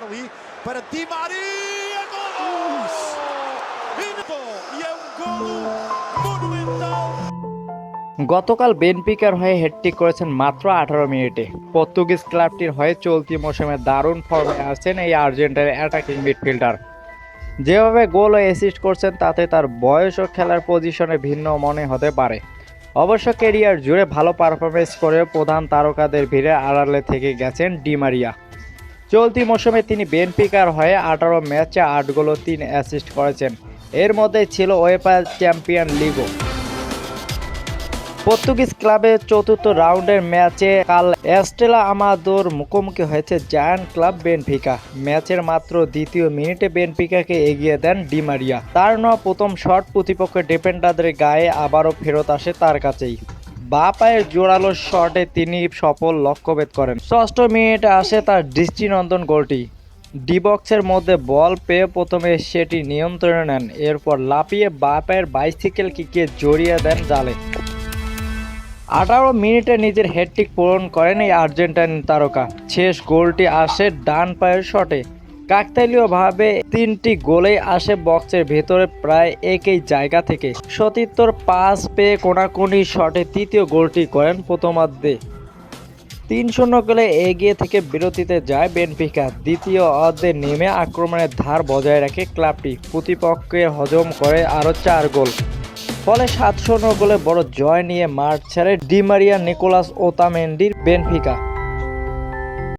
ali para Di Maria. Gol! E é um golo monumental. গতকাল বেনপিকার হয়ে hat trick করেছেন মাত্র আঠারো মিনিটে পর্তুগিজ ক্লাবটির হয়ে চলতি মৌসুমে দারুণ ফর্মে আছেন এই আর্জেন্টাইন অ্যাটাকিং মিডফিল্ডার যেভাবে গোল ও অ্যাসিস্ট করছেন তাতে তার বয়স ও খেলার পজিশনে ভিন্ন মনে হতে পারে অবশ্য কেরিয়ার জুড়ে ভালো পারফরমেন্স করে প্রধান তারকাদের ভিড়ে আড়ালে থেকে গেছেন ডিমারিয়া চলতি মৌসুমে তিনি বেনপিকার হয়ে আঠারো ম্যাচে আট গোল তিন অ্যাসিস্ট করেছেন। এর মধ্যে ছিল ওয়েফা চ্যাম্পিয়ন লিগও পর্তুগিজ ক্লাবের চতুর্থ রাউন্ডের ম্যাচে কাল এস্টেলা আমাদোর মুখোমুখি হয়েছে জায়ান্ট ক্লাব বেনফিকা। ম্যাচের মাত্র দ্বিতীয় মিনিটে বেনফিকাকে এগিয়ে দেন ডিমারিয়া তার নয় প্রথম শট প্রতিপক্ষের ডিফেন্ডারদের গায়ে আবারও ফেরত আসে তার কাছেই। বা পায়ের জোরালো শটে তিনি সফল লক্ষ্যভেদ করেন। ষষ্ঠ মিনিটে আসে তার দৃষ্টিনন্দন গোলটি। ডি বক্সের মধ্যে বল পেয়ে প্রথমে সেটি নিয়ন্ত্রণে নেন, এরপর লাফিয়ে বা পায়ের বাইসাইকেল কিকে জড়িয়ে দেন জালে। আঠারো মিনিটে নিজের হেডটিক পূরণ করেন এই আর্জেন্টাইন তারকা। শেষ গোলটি আসে ডান পায়ের শটে। কাকতালীয়ভাবে তিনটি গোলেই আসে বক্সের ভেতরে প্রায় একই জায়গা থেকে। সতীর্থর পাস পেয়ে কোনাকুনি শটে তৃতীয় গোলটি করেন প্রথমার্ধে। তিন শূন্য গোলে এগিয়ে থেকে বিরতিতে যায় বেনফিকা। দ্বিতীয় অর্ধে নেমে আক্রমণের ধার বজায় রাখে ক্লাবটি। প্রতিপক্ষকে হজম করে আরও চার গোল। ফলে সাত শূন্য গোলে বড় জয় নিয়ে মাঠ ছেড়ে ডিমারিয়া, নিকোলাস ওতামেন্ডির বেনফিকা।